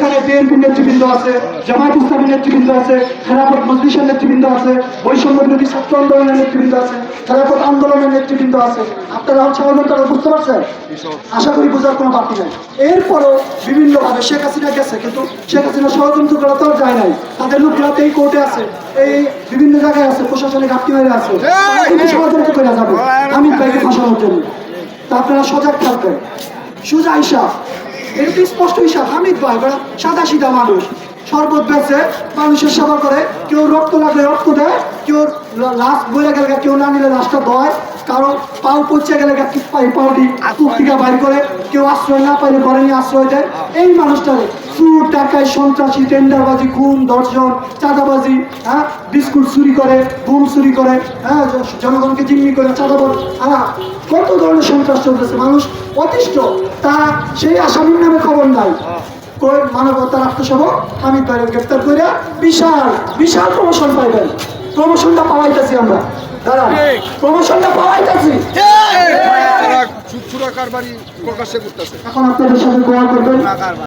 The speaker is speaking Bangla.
এখানে বিএনপি নেতৃবৃন্দ আছে জামাত ইসলামী নেতৃবৃন্দ আছে খেলাফত মজলিসের নেতৃবৃন্দ আছে বৈষম্য বিরোধী ছাত্র আন্দোলনের নেতৃবৃন্দ আছে খেলাফত আন্দোলনের নেতৃবৃন্দ আছে। আপনারা হচ্ছে তারা বুঝতে পারছেন? আশা করি বোঝার কোনো বাকি নাই। এরপরও বিভিন্নভাবে শেখ হাসিনা গেছে কিন্তু শেখ হাসিনা ষড়যন্ত্র করা তো যায় নাই। তাদের লোকরা এই কোর্টে আছে এই বিভিন্ন জায়গায় আছে প্রশাসনিক ঘাটতি মেরে আছে। ষড়যন্ত্র করে যাবে। আমি ভাইকে ফাঁসানোর জন্য। তা আপনারা সজাগ থাকবেন। সুজা হিসাব তো স্পষ্ট হিসাব। হামিদ ভাই বড় সাদা সিধা মানুষ। শরবত বেঁচে মানুষের সেবা করে। কেউ রক্ত লাগলে রক্ত দেয়, কেউ লাশ বইলে গেলে কেউ না নিলে লাশটা দয় কারণ পাও পচে গেলে পাউটি কুক্তিকা বাইর করে। কেউ আশ্রয় না পাইলে ঘরে নিয়ে আশ্রয় দেয়। এই মানুষটারে চুর টাকায় সন্ত্রাসী টেন্ডারবাজি খুন দর্শন চাঁদাবাজি হ্যাঁ? বিস্কুট চুরি করে ঘুম চুরি করে হ্যাঁ? জনগণকে জিম্মি করে চাঁদাবাজ হ্যাঁ কত ধরনের সন্ত্রাস চলতেছে? মানুষ অতিষ্ঠ। তা সেই আসামির নামে খবর নাই মানবতার আত্মসভা আমি বাইরে গ্রেপ্তার করে বিশাল বিশাল প্রমোশন পাইবেন। প্রমোশনটা পাওয়াইতেছি আমরা। প্রমোশনটা পাওয়াইতেছি। করতেছে এখন আপনাদের সাথে গোয়া করবেন।